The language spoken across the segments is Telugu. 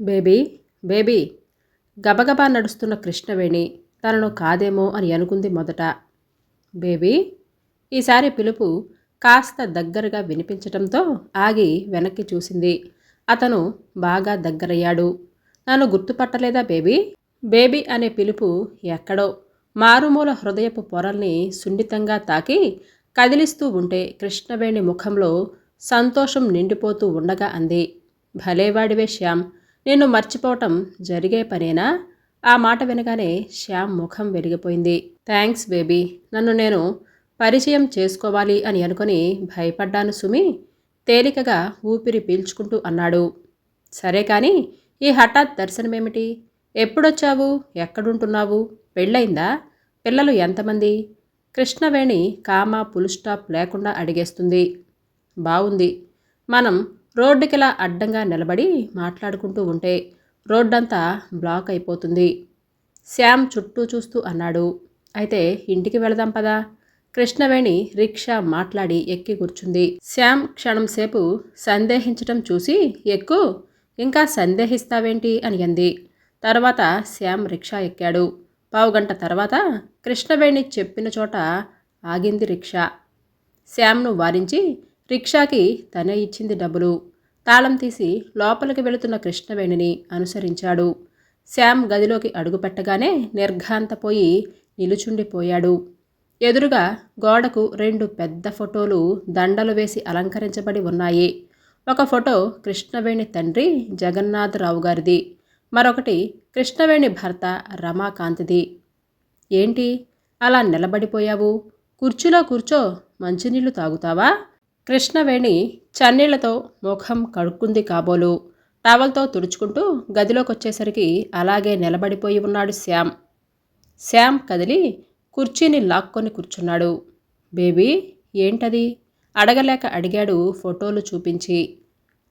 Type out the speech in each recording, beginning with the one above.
Baby baby. గబగబా నడుస్తున్న కృష్ణవేణి తనను కాదేమో అని అనుకుంది మొదట. బేబీ ఈసారి పిలుపు కాస్త దగ్గరగా వినిపించటంతో ఆగి వెనక్కి చూసింది. అతను బాగా దగ్గరయ్యాడు. నన్ను గుర్తుపట్టలేదా బేబీ? బేబీ అనే పిలుపు ఎక్కడో మారుమూల హృదయపు పొరల్ని సున్నితంగా తాకి కదిలిస్తూ ఉంటే కృష్ణవేణి ముఖంలో సంతోషం నిండిపోతూ ఉండగా అంది. భలేవాడివే శ్యామ్ నిన్ను మర్చిపోవటం జరిగే పనేనా? ఆ మాట వినగానే శ్యామ్ ముఖం వెలిగిపోయింది. Thanks baby. నన్ను నేను పరిచయం చేసుకోవాలి అని అనుకుని భయపడ్డాను సుమి. తేలికగా ఊపిరి పీల్చుకుంటూ అన్నాడు. సరే కానీ ఈ హఠాత్ దర్శనమేమిటి? ఎప్పుడొచ్చావు? ఎక్కడుంటున్నావు? పెళ్ళయిందా? పిల్లలు ఎంతమంది? కృష్ణవేణి కామ పులుస్టాప్ లేకుండా అడిగేస్తుంది. బాగుంది మనం రోడ్డుకిలా అడ్డంగా నిలబడి మాట్లాడుకుంటూ ఉంటే రోడ్డంతా బ్లాక్ అయిపోతుంది. శ్యామ్ చుట్టూ చూస్తూ అన్నాడు. అయితే ఇంటికి వెళదాం పదా? కృష్ణవేణి రిక్షా మాట్లాడి ఎక్కి కూర్చుంది. శ్యామ్ క్షణంసేపు సందేహించటం చూసి ఎక్కు ఇంకా సందేహిస్తావేంటి? అని అంది. తర్వాత శ్యామ్ రిక్షా ఎక్కాడు. పావుగంట తర్వాత కృష్ణవేణి చెప్పిన చోట ఆగింది రిక్షా. శ్యామ్ను వారించి రిక్షాకి తనే ఇచ్చింది డబ్బులు. తాళం తీసి లోపలికి వెళుతున్న కృష్ణవేణిని అనుసరించాడు. శ్యామ్ గదిలోకి అడుగుపెట్టగానే నిర్ఘాంతపోయి నిలుచుండిపోయాడు. ఎదురుగా గోడకు రెండు పెద్ద ఫోటోలు దండలు వేసి అలంకరించబడి ఉన్నాయి. ఒక ఫోటో కృష్ణవేణి తండ్రి జగన్నాథరావు గారిది. మరొకటి కృష్ణవేణి భర్త రమాకాంత్ది. ఏంటి? అలా నిలబడిపోయావు? కుర్చీలో కూర్చో మంచినీళ్ళు తాగుతావా? కృష్ణవేణి చన్నీళ్ళతో ముఖం కడుక్కుంది కాబోలు. టవల్తో తుడుచుకుంటూ గదిలోకి వచ్చేసరికి అలాగే నిలబడిపోయి ఉన్నాడు శ్యామ్. శ్యామ్ కదిలి కుర్చీని లాక్కొని కూర్చున్నాడు. బేబీ ఏంటది? అడగలేక అడిగాడు ఫోటోలు చూపించి.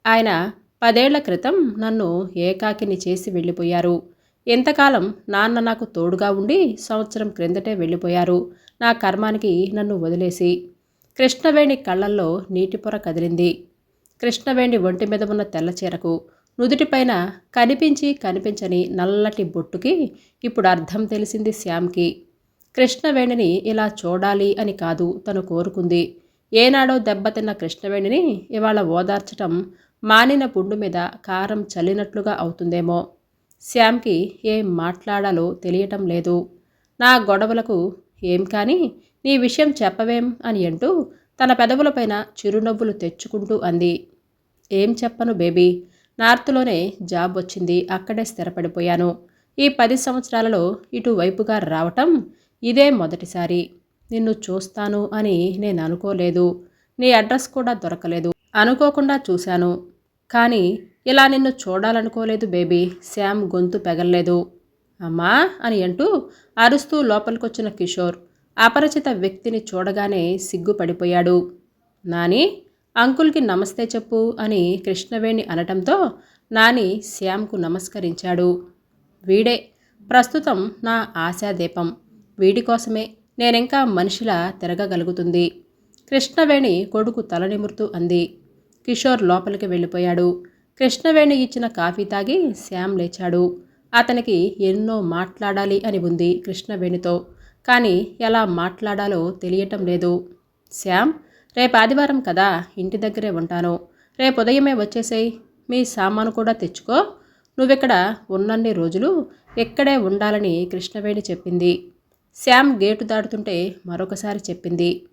ఆయన పదేళ్ళ క్రితం నన్ను ఏకాకిని చేసి వెళ్ళిపోయారు. ఎంతకాలం నాన్న నాకు తోడుగా ఉండి సంవత్సరం క్రిందటే వెళ్ళిపోయారు. నా కర్మానికి నన్ను వదిలేసి. కృష్ణవేణి కళ్ళల్లో నీటిపొర కదిలింది. కృష్ణవేణి ఒంటి మీద ఉన్న తెల్ల చీరకు నుదుటిపైన కనిపించి కనిపించని నల్లటి బొట్టుకి ఇప్పుడు అర్థం తెలిసింది శ్యామ్కి. కృష్ణవేణిని ఇలా చూడాలి అని కాదు తను కోరుకుంది. ఏనాడో దెబ్బతిన్న కృష్ణవేణిని ఇవాళ ఓదార్చటం మానిన పుండు మీద కారం చల్లినట్లుగా అవుతుందేమో. శ్యామ్కి ఏం మాట్లాడాలో తెలియటం లేదు. నా గొడవలకు ఏం కానీ నీ విషయం చెప్పవేం అని అంటూ తన పెదవులపైన చిరునవ్వులు తెచ్చుకుంటూ అంది. ఏం చెప్పను బేబీ? నార్త్లోనే జాబ్ వచ్చింది అక్కడే స్థిరపడిపోయాను. ఈ పది సంవత్సరాలలో ఇటువైపుగా రావటం ఇదే మొదటిసారి. నిన్ను చూస్తాను అని నేను అనుకోలేదు. నీ అడ్రస్ కూడా దొరకలేదు. అనుకోకుండా చూశాను. కానీ ఇలా నిన్ను చూడాలనుకోలేదు బేబీ. శ్యామ్ గొంతు పెగల్లేదు. అమ్మా అని అంటూ అరుస్తూ లోపలికొచ్చిన కిషోర్ అపరిచిత వ్యక్తిని చూడగానే సిగ్గుపడిపోయాడు. నాని అంకుల్కి నమస్తే చెప్పు అని కృష్ణవేణి అనటంతో నాని శ్యామ్కు నమస్కరించాడు. వీడే ప్రస్తుతం నా ఆశాదీపం. వీడి కోసమే నేనింకా మనిషిలా తిరగగలుగుతుంది కృష్ణవేణి కొడుకు తలనిమురుతూ అంది. కిషోర్ లోపలికి వెళ్ళిపోయాడు. కృష్ణవేణి ఇచ్చిన కాఫీ తాగి శ్యామ్ లేచాడు. అతనికి ఎన్నో మాట్లాడాలి అని ఉంది కృష్ణవేణితో. కానీ ఎలా మాట్లాడాలో తెలియటం లేదు. శ్యామ్ రేపు ఆదివారం కదా ఇంటి దగ్గరే ఉంటాను. రేపు ఉదయమే వచ్చేసేయి. మీ సామాను కూడా తెచ్చుకో. నువ్వెక్కడ ఉన్నన్ని రోజులు ఇక్కడే ఉండాలని కృష్ణవేణి చెప్పింది. శ్యామ్ గేటు దాటుతుంటే మరొకసారి చెప్పింది.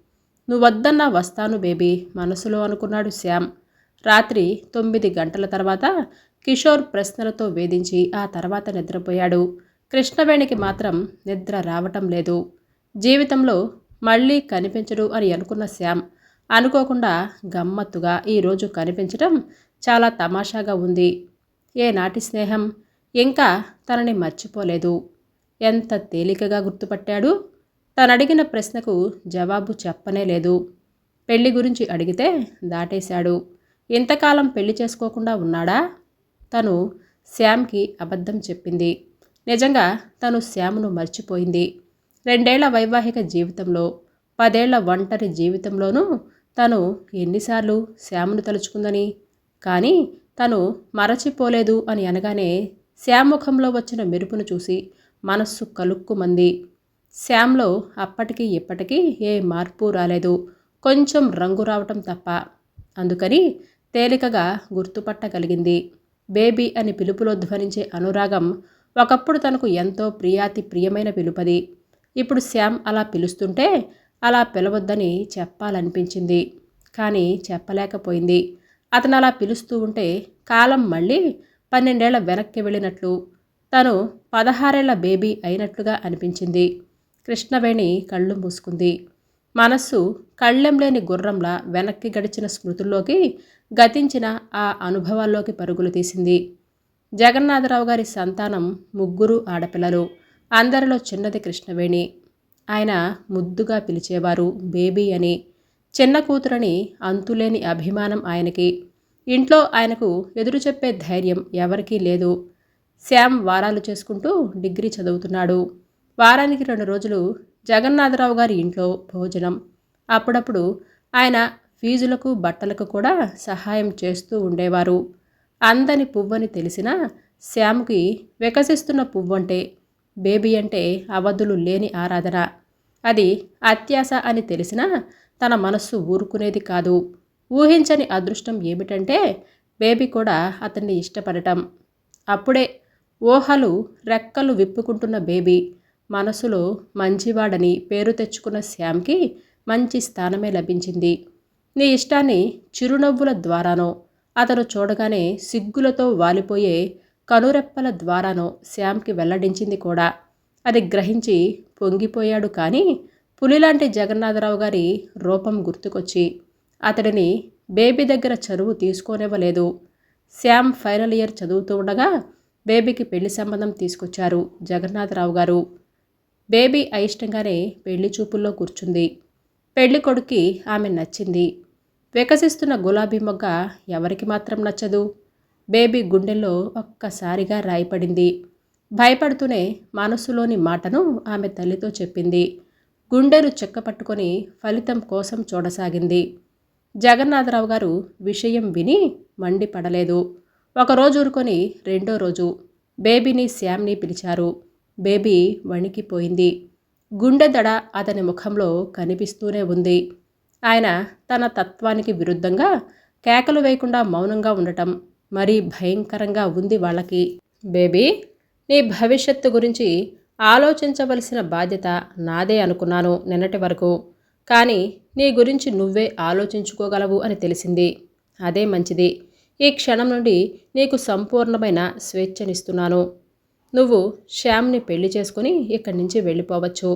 నువ్వొద్దన్నా వస్తాను బేబీ మనసులో అనుకున్నాడు శ్యామ్. రాత్రి తొమ్మిది గంటల తర్వాత కిషోర్ ప్రశ్నలతో వేధించి ఆ తర్వాత నిద్రపోయాడు. కృష్ణవేణికి మాత్రం నిద్ర రావటం లేదు. జీవితంలో మళ్ళీ కనిపించడు అని అనుకున్న శ్యామ్ అనుకోకుండా గమ్మత్తుగా ఈరోజు కనిపించడం చాలా తమాషాగా ఉంది. ఏనాటి స్నేహం? ఇంకా తనని మర్చిపోలేదు. ఎంత తేలికగా గుర్తుపట్టాడు? తనడిగిన ప్రశ్నకు జవాబు చెప్పనే లేదు. పెళ్ళి గురించి అడిగితే దాటేశాడు. ఇంతకాలం పెళ్ళి చేసుకోకుండా ఉన్నాడా? తను శ్యామ్కి అబద్ధం చెప్పింది. నిజంగా తను శ్యామును మర్చిపోయింది. రెండేళ్ళ వైవాహిక జీవితంలో పదేళ్ళ ఒంటరి జీవితంలోనూ తను ఎన్నిసార్లు శ్యామును తలుచుకుందని కానీ తను మరచిపోలేదు అని అనగానే శ్యామ్ ముఖంలో వచ్చిన మెరుపును చూసి మనస్సు కలుక్కుమంది. శ్యామ్లో అప్పటికీ ఇప్పటికీ ఏ మార్పు రాలేదు. కొంచెం రంగు రావటం తప్ప. అందుకని తేలికగా గుర్తుపట్టగలిగింది. బేబీ అని పిలుపులో ధ్వనించే అనురాగం ఒకప్పుడు తనకు ఎంతో ప్రియాతి ప్రియమైన పిలుపది. ఇప్పుడు శ్యామ్ అలా పిలుస్తుంటే అలా పిలవద్దని చెప్పాలనిపించింది. కానీ చెప్పలేకపోయింది. అతను అలా పిలుస్తూ ఉంటే కాలం మళ్ళీ పన్నెండేళ్ళ వెనక్కి వెళ్ళినట్లు తను పదహారేళ్ళ బేబీ అయినట్లుగా అనిపించింది. కృష్ణవేణి కళ్ళు మూసుకుంది. మనస్సు కళ్ళెం లేని గుర్రంలా వెనక్కి గడిచిన స్మృతుల్లోకి గతించిన ఆ అనుభవాల్లోకి పరుగులు తీసింది. జగన్నాథరావు గారి సంతానం ముగ్గురు ఆడపిల్లలు. అందరిలో చిన్నది కృష్ణవేణి. ఆయన ముద్దుగా పిలిచేవారు బేబీ అని. చిన్న కూతురని అంతులేని అభిమానం ఆయనకి. ఇంట్లో ఆయనకు ఎదురు చెప్పే ధైర్యం ఎవరికీ లేదు. శ్యామ్ వారాలు చేసుకుంటూ డిగ్రీ చదువుతున్నాడు. వారానికి రెండు రోజులు జగన్నాథరావు గారి ఇంట్లో భోజనం. అప్పుడప్పుడు ఆయన ఫీజులకు బట్టలకు కూడా సహాయం చేస్తూ ఉండేవారు. అందని పువ్వని తెలిసినా శ్యామ్కి వికసిస్తున్న పువ్వంటే బేబీ అంటే అవధులు లేని ఆరాధన. అది అత్యాశ అని తెలిసినా తన మనస్సు ఊరుకునేది కాదు. ఊహించని అదృష్టం ఏమిటంటే బేబీ కూడా అతన్ని ఇష్టపడటం. అప్పుడే ఊహలు రెక్కలు విప్పుకుంటున్న బేబీ మనసులో మంచివాడని పేరు తెచ్చుకున్న శ్యామ్కి మంచి స్థానమే లభించింది. నీ ఇష్టాన్ని చిరునవ్వుల ద్వారానో అతను చూడగానే సిగ్గులతో వాలిపోయే కనురెప్పల ద్వారానో శ్యామ్కి వెల్లడించింది కూడా. అది గ్రహించి పొంగిపోయాడు కానీ పులిలాంటి జగన్నాథరావు గారి రూపం గుర్తుకొచ్చి అతడిని బేబీ దగ్గర చదువు తీసుకోనివ్వలేదు. శ్యామ్ ఫైనల్ ఇయర్ చదువుతూ ఉండగా బేబీకి పెళ్ళి సంబంధం తీసుకొచ్చారు జగన్నాథరావు గారు. బేబీ అయిష్టంగానే పెళ్ళి చూపుల్లో కూర్చుంది. పెళ్ళి కొడుక్కి ఆమె నచ్చింది. వికసిస్తున్న గులాబీ మొగ్గ ఎవరికి మాత్రం నచ్చదు. బేబీ గుండెల్లో ఒక్కసారిగా రాయిపడింది. భయపడుతూనే మనసులోని మాటను ఆమె తల్లితో చెప్పింది. గుండెను చెక్కపట్టుకొని ఫలితం కోసం చూడసాగింది. జగన్నాథరావు గారు విషయం విని మండిపడలేదు. ఒకరోజు ఊరుకొని రెండో రోజు బేబీని శ్యామ్ని పిలిచారు. బేబీ వణికిపోయింది. గుండె దడ అతని ముఖంలో కనిపిస్తూనే ఉంది. ఆయన తన తత్వానికి విరుద్ధంగా కేకలు వేయకుండా మౌనంగా ఉండటం మరీ భయంకరంగా ఉంది వాళ్ళకి. బేబీ నీ భవిష్యత్తు గురించి ఆలోచించవలసిన బాధ్యత నాదే అనుకున్నాను నిన్నటి వరకు. కానీ నీ గురించి నువ్వే ఆలోచించుకోగలవు అని తెలిసింది. అదే మంచిది. ఈ క్షణం నుండి నీకు సంపూర్ణమైన స్వేచ్ఛనిస్తున్నాను. నువ్వు శ్యామ్ని పెళ్ళి చేసుకుని ఇక్కడి నుంచి వెళ్ళిపోవచ్చు.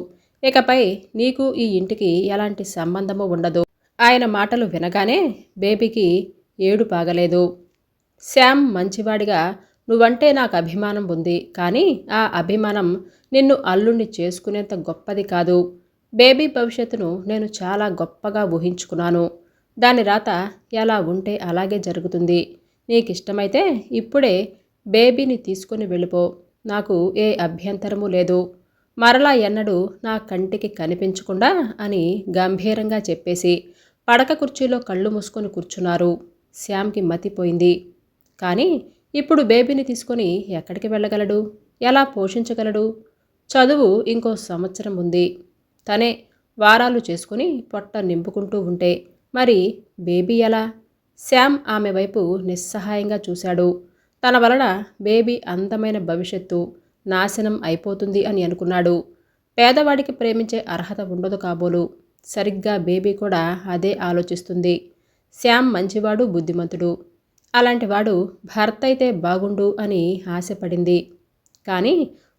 ఇకపై నీకు ఈ ఇంటికి ఎలాంటి సంబంధము ఉండదు. ఆయన మాటలు వినగానే బేబీకి ఏడు పాగలేదు. శ్యామ్ మంచివాడిగా నువ్వంటే నాకు అభిమానం ఉంది కానీ ఆ అభిమానం నిన్ను అల్లుణ్ణి చేసుకునేంత గొప్పది కాదు. బేబీ భవిష్యత్తును నేను చాలా గొప్పగా ఊహించుకున్నాను. దాని రాత ఎలా ఉంటే అలాగే జరుగుతుంది. నీకు ఇష్టమైతే ఇప్పుడే బేబీని తీసుకుని వెళ్ళిపో. నాకు ఏ అభ్యంతరము లేదు. మరలా ఎన్నడూ నా కంటికి కనిపించకుండా అని గంభీరంగా చెప్పేసి పడక కుర్చీలో కళ్ళు మూసుకొని కూర్చున్నారు. శ్యామ్కి మతిపోయింది కానీ ఇప్పుడు బేబీని తీసుకొని ఎక్కడికి వెళ్ళగలడు? ఎలా పోషించగలడు? చదువు ఇంకో సంవత్సరం ఉంది. తనే వారాలు చేసుకుని పొట్ట నింపుకుంటూ ఉంటే మరి బేబీ ఎలా? శ్యామ్ ఆమె వైపు నిస్సహాయంగా చూశాడు. తన వలన బేబీ అందమైన భవిష్యత్తు నాశనం అయిపోతుంది అని అనుకున్నాడు. పేదవాడికి ప్రేమించే అర్హత ఉండదు కాబోలు. సరిగ్గా బేబీ కూడా అదే ఆలోచిస్తుంది. శ్యామ్ మంచివాడు బుద్ధిమంతుడు. అలాంటివాడు భర్త అయితే బాగుండు అని ఆశపడింది. కానీ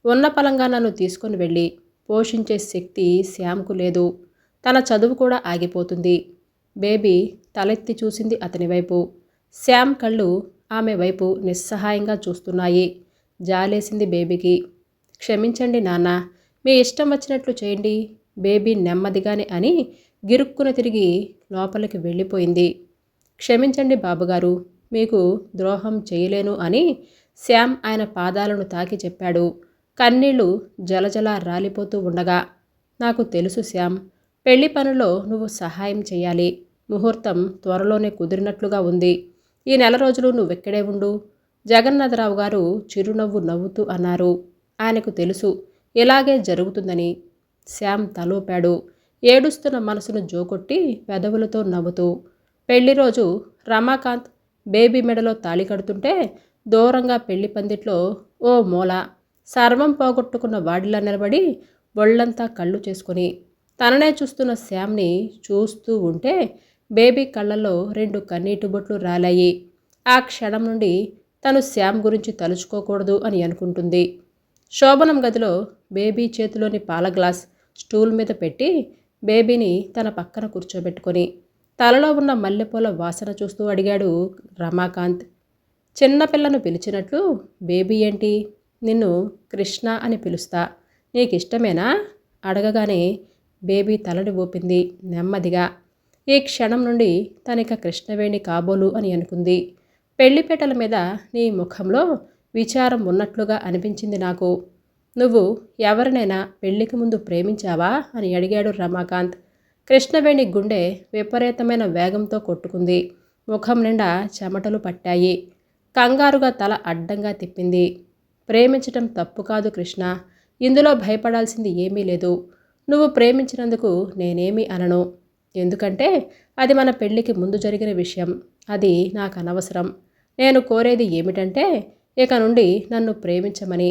ఉన్న పలంగా నన్ను తీసుకొని వెళ్ళి పోషించే శక్తి శ్యామ్కు లేదు. తన చదువు కూడా ఆగిపోతుంది. బేబీ తలెత్తి చూసింది అతని వైపు. శ్యామ్ కళ్ళు ఆమె వైపు నిస్సహాయంగా చూస్తున్నాయి. జాలేసింది బేబీకి. క్షమించండి నాన్న మీ ఇష్టం వచ్చినట్లు చేయండి. బేబీ నెమ్మదిగానే అని గిరుక్కున తిరిగి లోపలికి వెళ్ళిపోయింది. క్షమించండి బాబుగారు మీకు ద్రోహం చేయలేను అని శ్యామ్ ఆయన పాదాలను తాకి చెప్పాడు. కన్నీళ్ళు జలజల రాలిపోతూ ఉండగా నాకు తెలుసు శ్యామ్ పెళ్ళి పనులో నువ్వు సహాయం చేయాలి. ముహూర్తం త్వరలోనే కుదిరినట్లుగా ఉంది. ఈ నెల రోజులు నువ్వెక్కడే ఉండు? జగన్నాథరావు గారు చిరునవ్వు నవ్వుతూ అన్నారు. ఆయనకు తెలుసు ఇలాగే జరుగుతుందని. శ్యామ్ తలోపాడు. ఏడుస్తున్న మనసును జోకొట్టి పెదవులతో నవ్వుతూ పెళ్ళి రోజు రమాకాంత్ బేబీ మెడలో తాళి కడుతుంటే దూరంగా పెళ్ళి పందిట్లో ఓ మూల సర్వం పోగొట్టుకున్న వాడిలా నిలబడి ఒళ్ళంతా కళ్ళు చేసుకుని తననే చూస్తున్న శ్యామ్ని చూస్తూ ఉంటే బేబీ కళ్ళల్లో రెండు కన్నీటి బొట్లు రాలాయి. ఆ క్షణం నుండి తను శ్యామ్ గురించి తలుచుకోకూడదు అని అనుకుంటుంది. శోభనం గదిలో బేబీ చేతిలోని పాల గ్లాస్ స్టూల్ మీద పెట్టి బేబీని తన పక్కన కూర్చోబెట్టుకొని తలలో ఉన్న మల్లెపూల వాసన చూస్తూ అడిగాడు రమాకాంత్. చిన్నపిల్లను పిలిచినట్లు బేబీ ఏంటి? నిన్ను కృష్ణ అని పిలుస్తా. నీకు ఇష్టమేనా అడగగానే బేబీ తలని ఊపింది నెమ్మదిగా. ఈ క్షణం నుండి తనిక కృష్ణవేణి కాబోలు అని అనుకుంది. పెళ్ళిపేటల మీద నీ ముఖంలో విచారం ఉన్నట్లుగా అనిపించింది నాకు. నువ్వు ఎవరినైనా పెళ్ళికి ముందు ప్రేమించావా? అని అడిగాడు రమాకాంత్. కృష్ణవేణి గుండె విపరీతమైన వేగంతో కొట్టుకుంది. ముఖం నిండా చెమటలు పట్టాయి. కంగారుగా తల అడ్డంగా తిప్పింది. ప్రేమించటం తప్పు కాదు కృష్ణ. ఇందులో భయపడాల్సింది ఏమీ లేదు. నువ్వు ప్రేమించినందుకు నేనేమీ అనను. ఎందుకంటే అది మన పెళ్ళికి ముందు జరిగిన విషయం. అది నాకు అనవసరం. నేను కోరేది ఏమిటంటే ఇక నుండి నన్ను ప్రేమించమని.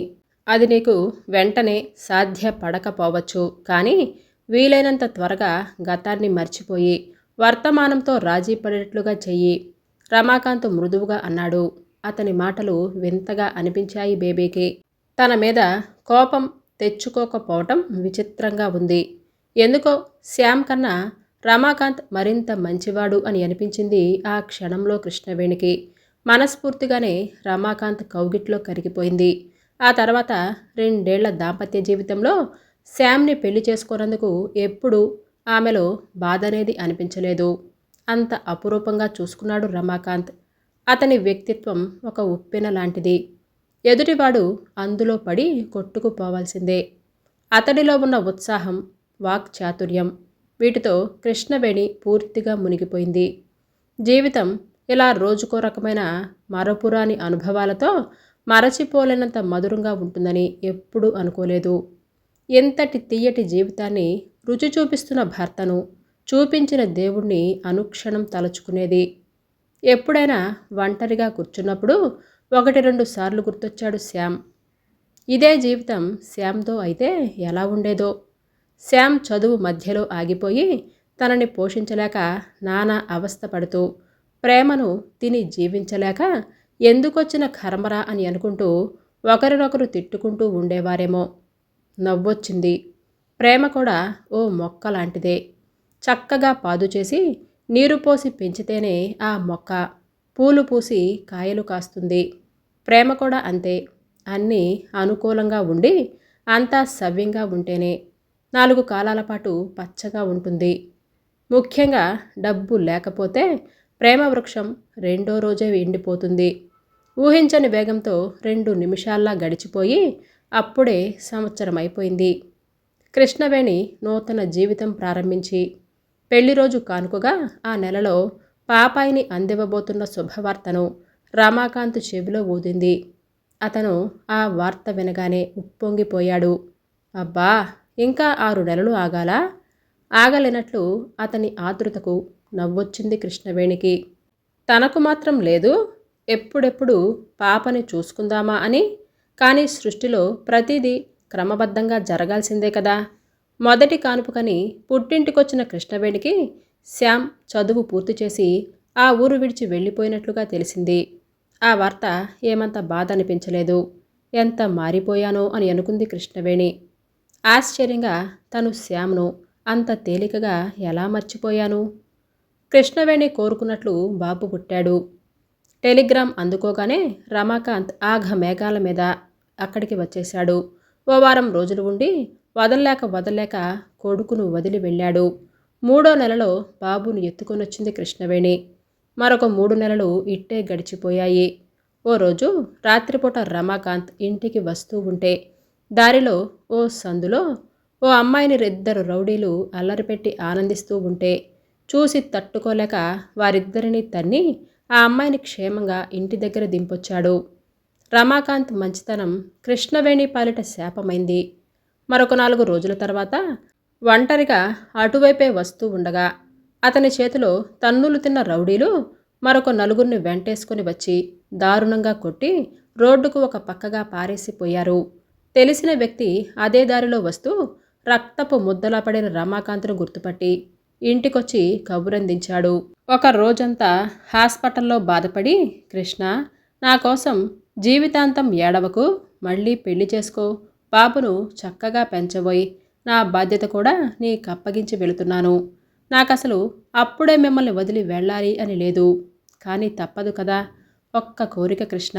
అది నీకు వెంటనే సాధ్యపడకపోవచ్చు. కానీ వీలైనంత త్వరగా గతాన్ని మర్చిపోయి వర్తమానంతో రాజీ పడేట్లుగా చెయ్యి. రమాకాంత్ మృదువుగా అన్నాడు. అతని మాటలు వింతగా అనిపించాయి బేబీకి. తన మీద కోపం తెచ్చుకోకపోవటం విచిత్రంగా ఉంది. ఎందుకో శ్యామ్ కన్నా రమాకాంత్ మరింత మంచివాడు అని అనిపించింది ఆ క్షణంలో కృష్ణవేణికి. మనస్ఫూర్తిగానే రమాకాంత్ కౌగిట్లో కరిగిపోయింది. ఆ తర్వాత రెండేళ్ళ దాంపత్య జీవితంలో శ్యామ్ని పెళ్ళి చేసుకోనందుకు ఎప్పుడూ ఆమెలో బాధ అనేది అనిపించలేదు. అంత అపురూపంగా చూసుకున్నాడు రమాకాంత్. అతని వ్యక్తిత్వం ఒక ఉప్పెన లాంటిది. ఎదుటివాడు అందులో పడి కొట్టుకుపోవాల్సిందే. అతడిలో ఉన్న ఉత్సాహం వాక్ చాతుర్యం వీటితో కృష్ణవేణి పూర్తిగా మునిగిపోయింది. జీవితం ఇలా రోజుకో రకమైన మరపురాని అనుభవాలతో మరచిపోలేనంత మధురంగా ఉంటుందని ఎప్పుడూ అనుకోలేదు. ఎంతటి తీయటి జీవితాన్ని రుచి చూపిస్తున్న భర్తను చూపించిన దేవుణ్ణి అనుక్షణం తలుచుకునేది. ఎప్పుడైనా ఒంటరిగా కూర్చున్నప్పుడు ఒకటి రెండు సార్లు గుర్తొచ్చాడు శ్యామ్. ఇదే జీవితం శ్యామ్తో అయితే ఎలా ఉండేదో. శ్యామ్ చదువు మధ్యలో ఆగిపోయి తనని పోషించలేక నానా అవస్థ పడుతూ ప్రేమను తిని జీవించలేక ఎందుకొచ్చిన కర్మరా అని అనుకుంటూ ఒకరినొకరు తిట్టుకుంటూ ఉండేవారేమో. నవ్వొచ్చింది. ప్రేమ కూడా ఓ మొక్క లాంటిదే చక్కగా పాదు చేసి నీరు పోసి పెంచితేనే ఆ మొక్క పూలు పూసి కాయలు కాస్తుంది. ప్రేమ కూడా అంతే. అన్నీ అనుకూలంగా ఉండి అంతా సవ్యంగా ఉంటేనే నాలుగు కాలాల పాటు పచ్చగా ఉంటుంది. ముఖ్యంగా డబ్బు లేకపోతే ప్రేమ వృక్షం రెండో రోజే ఎండిపోతుంది. ఊహించని వేగంతో రెండు నిమిషాల్లా గడిచిపోయి అప్పుడే సంవత్సరం అయిపోయింది. కృష్ణవేణి నూతన జీవితం ప్రారంభించి పెళ్ళి రోజు కానుకగా ఆ నెలలో పాపాయిని అందివ్వబోతున్న శుభవార్తను రమాకాంత్ చెవిలో ఊదింది. అతను ఆ వార్త వినగానే ఉప్పొంగిపోయాడు. అబ్బా! ఇంకా ఆరు నెలలు ఆగాలా? ఆగలేనట్లు అతని ఆతృతకు నవ్వొచ్చింది కృష్ణవేణికి. తనకు మాత్రం లేదు ఎప్పుడెప్పుడు పాపని చూసుకుందామా అని కానీ సృష్టిలో ప్రతిదీ క్రమబద్ధంగా జరగాల్సిందే కదా. మొదటి కానుపుకని పుట్టింటికొచ్చిన కృష్ణవేణికి శ్యామ్ చదువు పూర్తి చేసి ఆ ఊరు విడిచి వెళ్ళిపోయినట్లుగా తెలిసింది. ఆ వార్త ఏమంత బాధ అనిపించలేదు ఎంత మారిపోయానో అని అనుకుంది కృష్ణవేణి. ఆశ్చర్యంగా తను శ్యామ్ను అంత తేలికగా ఎలా మర్చిపోయాను? కృష్ణవేణి కోరుకున్నట్లు బాబు పుట్టాడు. టెలిగ్రామ్ అందుకోగానే రమాకాంత్ ఆఘ మేఘాల మీద అక్కడికి వచ్చేశాడు. ఓ వారం రోజులు ఉండి వదలలేక వదల్లేక కొడుకును వదిలి వెళ్ళాడు. మూడో నెలలో బాబును ఎత్తుకొనొచ్చింది కృష్ణవేణి. మరొక మూడు నెలలు ఇట్టే గడిచిపోయాయి. ఓ రోజు రాత్రిపూట రమాకాంత్ ఇంటికి వస్తూ ఉంటే దారిలో ఓ సందులో ఓ అమ్మాయిని ఇద్దరు రౌడీలు అల్లరిపెట్టి ఆనందిస్తూ ఉంటే చూసి తట్టుకోలేక వారిద్దరిని తన్ని ఆ అమ్మాయిని క్షేమంగా ఇంటి దగ్గర దింపొచ్చాడు. రమాకాంత్ మంచితనం కృష్ణవేణి పాలిట శాపమైంది. మరొక నాలుగు రోజుల తర్వాత ఒంటరిగా అటువైపే వస్తూ ఉండగా అతని చేతిలో తన్నులు తిన్న రౌడీలు మరొక నలుగురిని వెంటేసుకొని వచ్చి దారుణంగా కొట్టి రోడ్డుకు ఒక పక్కగా పారేసిపోయారు తెలిసిన వ్యక్తి అదే దారిలో వస్తూ రక్తపు ముద్దలా పడిన రమాకాంత్ను గుర్తుపట్టి ఇంటికొచ్చి కబురందించాడు. ఒక రోజంతా హాస్పిటల్లో బాధపడి కృష్ణ నా కోసం జీవితాంతం ఏడవకు మళ్ళీ పెళ్ళి చేసుకో. బాబును చక్కగా పెంచబోయి నా బాధ్యత కూడా నీకు అప్పగించి వెళుతున్నాను. నాకసలు అప్పుడే మిమ్మల్ని వదిలి వెళ్ళాలి అని లేదు. కానీ తప్పదు కదా. ఒక్క కోరిక కృష్ణ.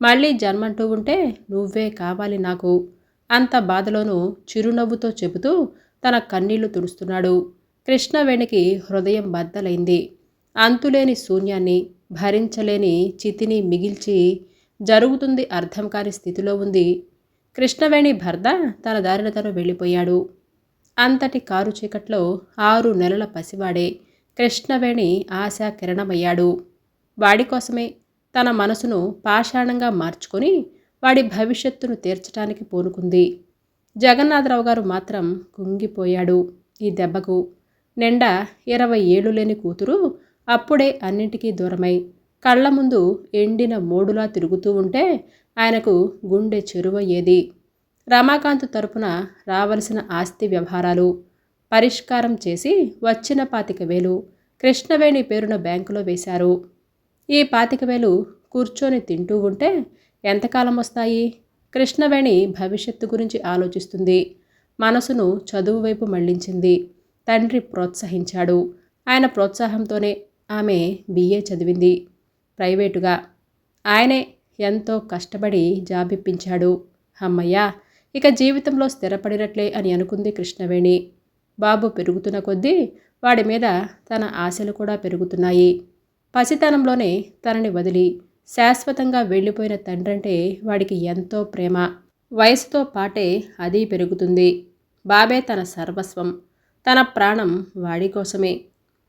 మళ్ళీ జన్మంటూ ఉంటే నువ్వే కావాలి నాకు. అంత బాధలోనూ చిరునవ్వుతో చెబుతూ తన కన్నీళ్ళు తుడుస్తున్నాడు. కృష్ణవేణికి హృదయం బద్దలైంది. అంతులేని శూన్యాన్ని భరించలేని చితిని మిగిల్చి జరుగుతుంది అర్థం కాని స్థితిలో ఉంది. కృష్ణవేణి భర్త తన దారిన తను వెళ్ళిపోయాడు. అంతటి కారు చీకట్లో ఆరు నెలల పసివాడే కృష్ణవేణి ఆశా కిరణమయ్యాడు. వాడి కోసమే తన మనసును పాషాణంగా మార్చుకొని వాడి భవిష్యత్తును తీర్చడానికి పూనుకుంది. జగన్నాథరావు గారు మాత్రం కుంగిపోయాడు ఈ దెబ్బకు. నిండా ఇరవై ఏళ్ళు లేని కూతురు అప్పుడే అన్నింటికీ దూరమై కళ్ళ ముందు ఎండిన మోడులా తిరుగుతూ ఉంటే ఆయనకు గుండె చెరువయ్యేది. రమాకాంత్ తరపున రావలసిన ఆస్తి వ్యవహారాలు పరిష్కారం చేసి వచ్చిన పాతిక వేలు కృష్ణవేణి పేరున బ్యాంకులో వేశారు. ఈ పాతిక వేలు కూర్చొని తింటూ ఉంటే ఎంతకాలం వస్తాయి? కృష్ణవేణి భవిష్యత్తు గురించి ఆలోచిస్తుంది. మనసును చదువు వైపు మళ్ళించింది. తండ్రి ప్రోత్సహించాడు. ఆయన ప్రోత్సాహంతోనే ఆమె బిఏ చదివింది. ప్రైవేటుగా. ఆయనే ఎంతో కష్టపడి జాబిప్పించాడు. అమ్మయ్యా ఇక జీవితంలో స్థిరపడినట్లే అని అనుకుంది కృష్ణవేణి. బాబు పెరుగుతున్న కొద్దీ వాడి మీద తన ఆశలు కూడా పెరుగుతున్నాయి. పసితనంలోనే తనని వదిలి శాశ్వతంగా వెళ్ళిపోయిన తండ్రంటే వాడికి ఎంతో ప్రేమ. వయసుతో పాటే అది పెరుగుతుంది. బాబే తన సర్వస్వం. తన ప్రాణం వాడి కోసమే.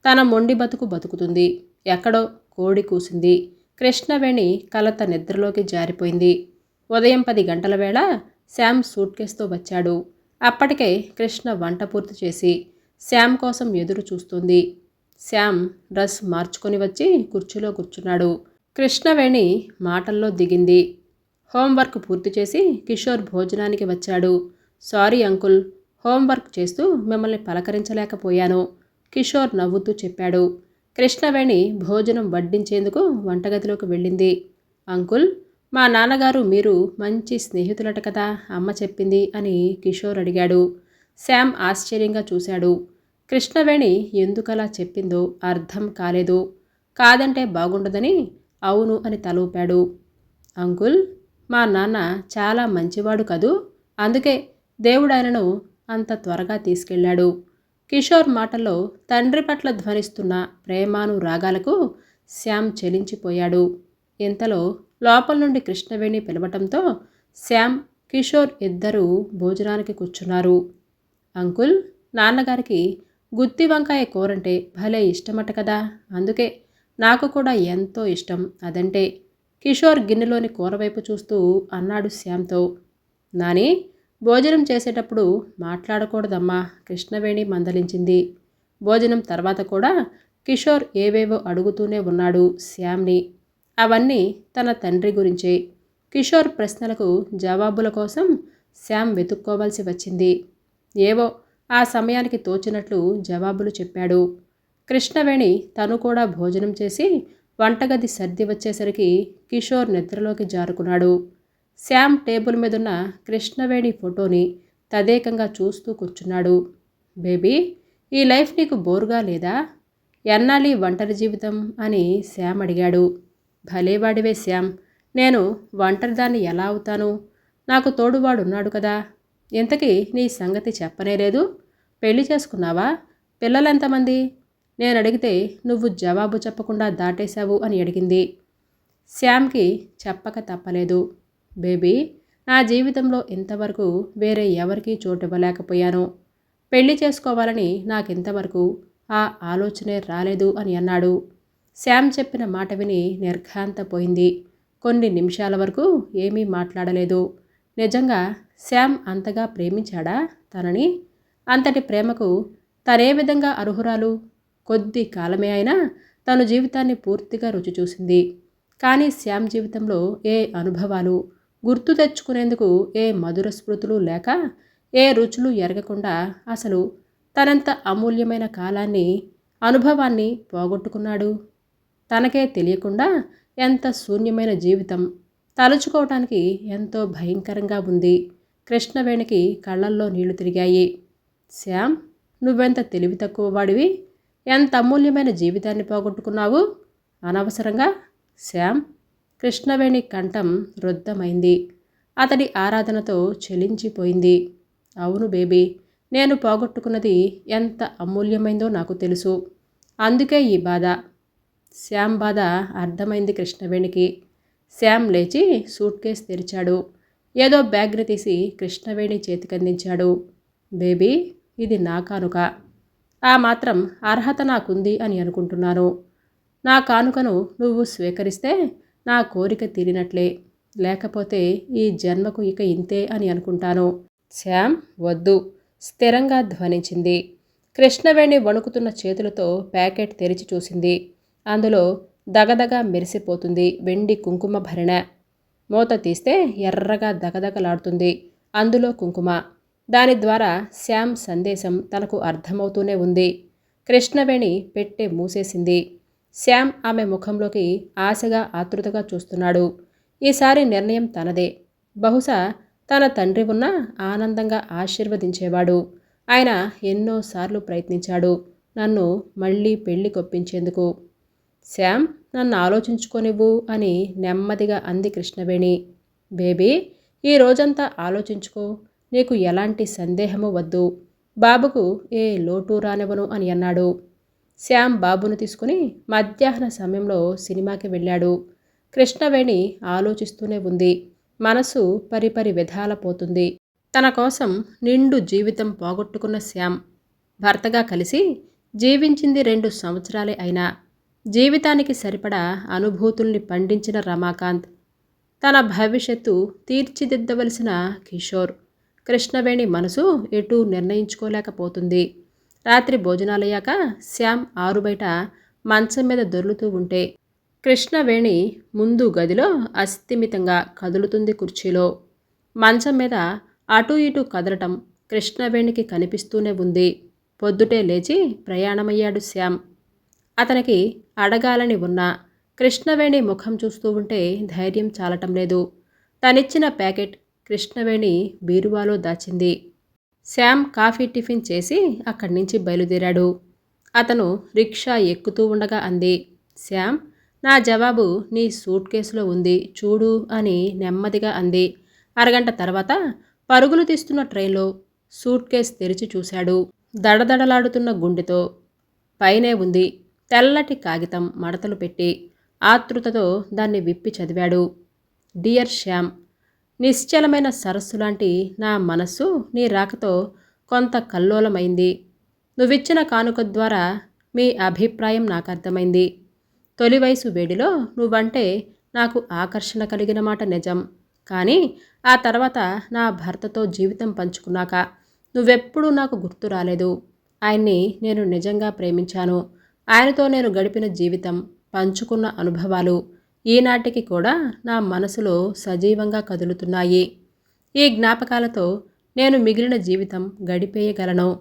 తన మొండి బతుకు బతుకుతుంది. ఎక్కడో కోడి కూసింది. కృష్ణవేణి కలత నిద్రలోకి జారిపోయింది. ఉదయం పది గంటల వేళ శ్యామ్ సూట్ కేసుతో వచ్చాడు. అప్పటికే కృష్ణ వంట పూర్తి చేసి శ్యామ్ కోసం ఎదురు చూస్తుంది. శ్యామ్ డ్రెస్ మార్చుకొని వచ్చి కుర్చీలో కూర్చున్నాడు. కృష్ణవేణి మాటల్లో దిగింది. హోంవర్క్ పూర్తి చేసి కిషోర్ భోజనానికి వచ్చాడు. సారీ అంకుల్ హోంవర్క్ చేస్తూ మిమ్మల్ని పలకరించలేకపోయాను. కిషోర్ నవ్వుతూ చెప్పాడు. కృష్ణవేణి భోజనం వడ్డించేందుకు వంటగదిలోకి వెళ్ళింది. అంకుల్ మా నాన్నగారు మీరు మంచి స్నేహితులట కదా అమ్మ చెప్పింది అని కిషోర్ అడిగాడు. శామ్ ఆశ్చర్యంగా చూశాడు. కృష్ణవేణి ఎందుకలా చెప్పిందో అర్థం కాలేదు. కాదంటే బాగుండదని అవును అని తలూపాడు. అంకుల్ మా నాన్న చాలా మంచివాడు కదూ అందుకే దేవుడు ఆయనను అంత త్వరగా తీసుకెళ్ళాడు. కిషోర్ మాటల్లో తండ్రి పట్ల ధ్వనిస్తున్న ప్రేమాను రాగాలకు శ్యామ్ చెలించిపోయాడు. ఇంతలో లోపల నుండి కృష్ణవేణి పిలవటంతో శ్యామ్ కిషోర్ ఇద్దరూ భోజనానికి కూర్చున్నారు. అంకుల్ నాన్నగారికి గుత్తి వంకాయ కూరంటే భలే ఇష్టమట కదా. అందుకే నాకు కూడా ఎంతో ఇష్టం అదంటే. కిషోర్ గిన్నెలోని కూర వైపు చూస్తూ అన్నాడు శ్యామ్తో. నాని భోజనం చేసేటప్పుడు మాట్లాడకూడదమ్మా కృష్ణవేణి మందలించింది. భోజనం తర్వాత కూడా కిషోర్ ఏవేవో అడుగుతూనే ఉన్నాడు శ్యామ్ని. అవన్నీ తన తండ్రి గురించే. కిషోర్ ప్రశ్నలకు జవాబుల కోసం శ్యామ్ వెతుక్కోవాల్సి వచ్చింది. ఏవో ఆ సమయానికి తోచినట్లు జవాబులు చెప్పాడు. కృష్ణవేణి తను కూడా భోజనం చేసి వంటగది సర్ది వచ్చేసరికి కిషోర్ నిద్రలోకి జారుకున్నాడు. శామ్ టేబుల్ మీదున్న కృష్ణవేణి ఫోటోని తదేకంగా చూస్తూ కూర్చున్నాడు. బేబీ ఈ లైఫ్ నీకు బోరుగా లేదా? ఎన్నాలి ఒంటరి జీవితం? అని శ్యామ్ అడిగాడు. భలేవాడివే శ్యామ్. నేను ఒంటరిదాన్ని ఎలా అవుతాను? నాకు తోడువాడున్నాడు కదా. ఇంతకీ నీ సంగతి చెప్పనే లేదు. పెళ్ళి చేసుకున్నావా? పిల్లలెంతమంది? నేను అడిగితే నువ్వు జవాబు చెప్పకుండా దాటేశావు అని అడిగింది. శ్యామ్కి చెప్పక తప్పలేదు. బేబీ నా జీవితంలో ఇంతవరకు వేరే ఎవరికీ చోటివ్వలేకపోయాను. పెళ్ళి చేసుకోవాలని నాకింతవరకు ఆ ఆలోచనే రాలేదు అని అన్నాడు. శ్యామ్ చెప్పిన మాట విని నిర్ఘాంతపోయింది. కొన్ని నిమిషాల వరకు ఏమీ మాట్లాడలేదు. నిజంగా శ్యామ్ అంతగా ప్రేమించాడా తనని? అంతటి ప్రేమకు తనే విధంగా అర్హురాలు? కొద్ది కాలమే అయినా తను జీవితాన్ని పూర్తిగా రుచి చూసింది. కానీ శ్యామ్ జీవితంలో ఏ అనుభవాలు? గుర్తు తెచ్చుకునేందుకు ఏ మధుర స్మృతులు లేక ఏ రుచులు ఎరగకుండా అసలు తనంత అమూల్యమైన కాలాన్ని అనుభవాన్ని పోగొట్టుకున్నాడు. తనకే తెలియకుండా ఎంత శూన్యమైన జీవితం తలుచుకోవటానికి ఎంతో భయంకరంగా ఉంది. కృష్ణవేణికి కళ్ళల్లో నీళ్ళు తిరిగాయి. శ్యామ్ నువ్వెంత తెలివి తక్కువ వాడివి? ఎంత అమూల్యమైన జీవితాన్ని పోగొట్టుకున్నావు? అనవసరంగా శ్యామ్ కృష్ణవేణి కంఠం రుద్ధమైంది. అతడి ఆరాధనతో చెలించిపోయింది. అవును బేబీ నేను పోగొట్టుకున్నది ఎంత అమూల్యమైందో నాకు తెలుసు. అందుకే ఈ బాధ. శ్యామ్ బాధ అర్థమైంది కృష్ణవేణికి. శ్యామ్ లేచి సూట్ కేస్ తెరిచాడు. ఏదో బ్యాగ్ని తీసి కృష్ణవేణి చేతికందించాడు. బేబీ ఇది నా కానుక. ఆ మాత్రం అర్హత నాకుంది అని అనుకుంటున్నాను నా కానుకను నువ్వు స్వీకరిస్తే నా కోరిక తీరినట్లే. లేకపోతే ఈ జన్మకు ఇక ఇంతే అని అనుకుంటాను. శ్యామ్ వద్దు. స్థిరంగా ధ్వనించింది. కృష్ణవేణి వణుకుతున్న చేతులతో ప్యాకెట్ తెరిచి చూసింది. అందులో దగదగ మెరిసిపోతుంది వెండి కుంకుమ భరిణ. మూత తీస్తే ఎర్రగా దగదగలాడుతుంది. అందులో కుంకుమ. దాని ద్వారా శ్యామ్ సందేశం తనకు అర్థమవుతూనే ఉంది. కృష్ణవేణి పెట్టె మూసేసింది. శ్యామ్ ఆమె ముఖంలోకి ఆశగా ఆతృతగా చూస్తున్నాడు. ఈసారి నిర్ణయం తనదే. బహుశా తన తండ్రి ఉన్న ఆనందంగా ఆశీర్వదించేవాడు. ఆయన ఎన్నోసార్లు ప్రయత్నించాడు నన్ను మళ్ళీ పెళ్ళి కొప్పించేందుకు. శ్యామ్ నన్ను ఆలోచించుకోనివ్వు అని నెమ్మదిగా అంది కృష్ణవేణి. బేబీ ఈ రోజంతా ఆలోచించుకో. నీకు ఎలాంటి సందేహము వద్దు. బాబుకు ఏ లోటు రానివ్వను అని అన్నాడు. శ్యామ్ బాబును తీసుకుని మధ్యాహ్న సమయంలో సినిమాకి వెళ్ళాడు. కృష్ణవేణి ఆలోచిస్తూనే ఉంది. మనసు పరిపరి విధాల పోతుంది. తన కోసం నిండు జీవితం పోగొట్టుకున్న శ్యామ్ భర్తగా కలిసి జీవించింది రెండు సంవత్సరాలే అయినా జీవితానికి సరిపడా అనుభూతుల్ని పండించిన రమాకాంత్ తన భవిష్యత్తు తీర్చిదిద్దవలసిన కిషోర్. కృష్ణవేణి మనసు ఎటూ నిర్ణయించుకోలేకపోతుంది. రాత్రి భోజనాలయ్యాక శ్యామ్ ఆరు బయట మంచం మీద దొర్లుతూ ఉంటే కృష్ణవేణి ముందు గదిలో అస్థిమితంగా కదులుతుంది కుర్చీలో. మంచం మీద అటూ ఇటూ కదలటం కృష్ణవేణికి కనిపిస్తూనే ఉంది. పొద్దుటే లేచి ప్రయాణమయ్యాడు శ్యామ్. అతనికి అడగాలని ఉన్నా కృష్ణవేణి ముఖం చూస్తూ ఉంటే ధైర్యం చాలటం లేదు. తనిచ్చిన ప్యాకెట్ కృష్ణవేణి బీరువాలో దాచింది. శ్యామ్ కాఫీ టిఫిన్ చేసి అక్కడి నుంచి బయలుదేరాడు. అతను రిక్షా ఎక్కుతూ ఉండగా అంది శ్యామ్ నా జవాబు నీ సూట్ కేసులో ఉంది చూడు అని నెమ్మదిగా అంది. అరగంట తర్వాత పరుగులు తీస్తున్న ట్రైన్లో సూట్ కేస్ తెరిచి చూశాడు. దడదడలాడుతున్న గుండెతో పైనే ఉంది తెల్లటి కాగితం మడతలు పెట్టి ఆతృతతో దాన్ని విప్పి చదివాడు. డియర్ శ్యామ్ నిశ్చలమైన సరస్సు లాంటి నా మనస్సు నీ రాకతో కొంత కల్లోలమైంది. నువ్విచ్చిన కానుక ద్వారా మీ అభిప్రాయం నాకు అర్థమైంది తొలి వయసు వేడిలో నువ్వంటే నాకు ఆకర్షణ కలిగిన మాట నిజం. కానీ ఆ తర్వాత నా భర్తతో జీవితం పంచుకున్నాక నువ్వెప్పుడూ నాకు గుర్తు రాలేదు. ఆయన్ని నేను నిజంగా ప్రేమించాను. ఆయనతో నేను గడిపిన జీవితం పంచుకున్న అనుభవాలు ఈనాటికి కూడా నా మనసులో సజీవంగా కదులుతున్నాయి. ఈ జ్ఞాపకాలతో నేను మిగిలిన జీవితం గడిపేయగలను.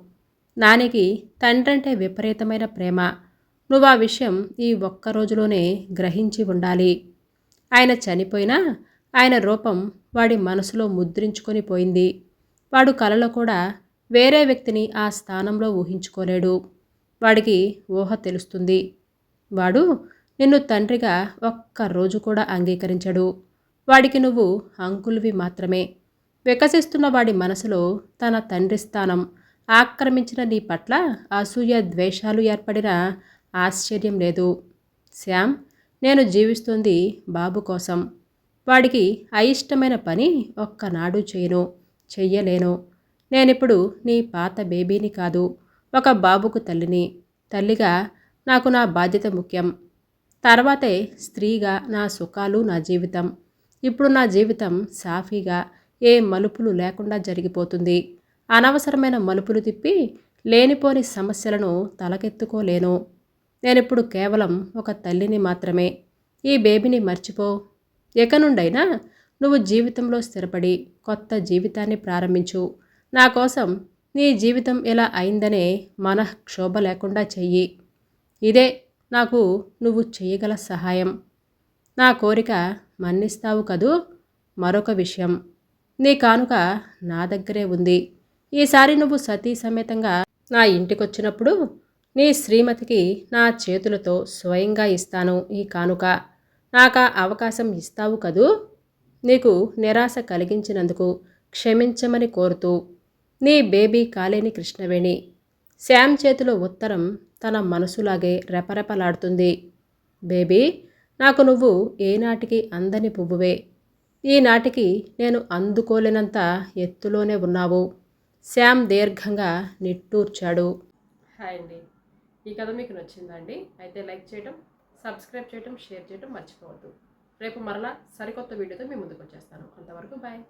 నానికి తండ్రంటే విపరీతమైన ప్రేమ. నువ్వు ఆ విషయం ఈ ఒక్క రోజులోనే గ్రహించి ఉండాలి. ఆయన చనిపోయినా ఆయన రూపం వాడి మనసులో ముద్రించుకొని పోయింది. వాడు కలలో కూడా వేరే వ్యక్తిని ఆ స్థానంలో ఊహించుకోలేడు. వాడికి ఊహ తెలుస్తుంది. వాడు నిన్ను తండ్రిగా ఒక్క రోజు కూడా అంగీకరించడు. వాడికి నువ్వు అంకులువి మాత్రమే. వికసిస్తున్న వాడి మనసులో తన తండ్రి స్థానం ఆక్రమించిన నీ పట్ల అసూయ ద్వేషాలు ఏర్పడిన ఆశ్చర్యం లేదు. శ్యామ్ నేను జీవిస్తుంది బాబు కోసం. వాడికి అయిష్టమైన పని ఒక్కనాడు చేయను చెయ్యలేను. నేనిప్పుడు నీ పాత బేబీని కాదు ఒక బాబుకు తల్లిని. తల్లిగా నాకు నా బాధ్యత ముఖ్యం. తర్వాతే స్త్రీగా నా సుఖాలు నా జీవితం. ఇప్పుడు నా జీవితం సాఫీగా ఏ మలుపులు లేకుండా జరిగిపోతుంది. అనవసరమైన మలుపులు తిప్పి లేనిపోని సమస్యలను తలకెత్తుకోలేను. నేనిప్పుడు కేవలం ఒక తల్లిని మాత్రమే. ఈ బేబీని మర్చిపో. ఎక నుండైనా నువ్వు జీవితంలో స్థిరపడి కొత్త జీవితాన్ని ప్రారంభించు. నా కోసం నీ జీవితం ఎలా అయిందనే మనఃక్షోభ లేకుండా చెయ్యి. ఇదే నాకు నువ్వు చేయగల సహాయం. నా కోరిక మన్నిస్తావు కదూ? మరొక విషయం. నీ కానుక నా దగ్గరే ఉంది. ఈసారి నువ్వు సతీ సమేతంగా నా ఇంటికొచ్చినప్పుడు నీ శ్రీమతికి నా చేతులతో స్వయంగా ఇస్తాను ఈ కానుక. నాకా అవకాశం ఇస్తావు కదూ? నీకు నిరాశ కలిగించినందుకు క్షమించమని కోరుతూ నీ బేబీ కాలేని కృష్ణవేణి. శ్యామ్ చేతిలో ఉత్తరం తన మనసులాగే రెపరెపలాడుతుంది. బేబీ నాకు నువ్వు ఏనాటికి అందని పువ్వువే. ఈనాటికి నేను అందుకోలేనంత ఎత్తులోనే ఉన్నావు. శ్యామ్ దీర్ఘంగా నిట్టూర్చాడు. హాయ్ అండి. ఈ కథ మీకు నచ్చిందండి అయితే లైక్ చేయడం సబ్స్క్రైబ్ చేయడం షేర్ చేయడం మర్చిపోవద్దు. రేపు మరలా సరికొత్త వీడియోతో మీ ముందుకు వచ్చేస్తాను. అంతవరకు బాయ్.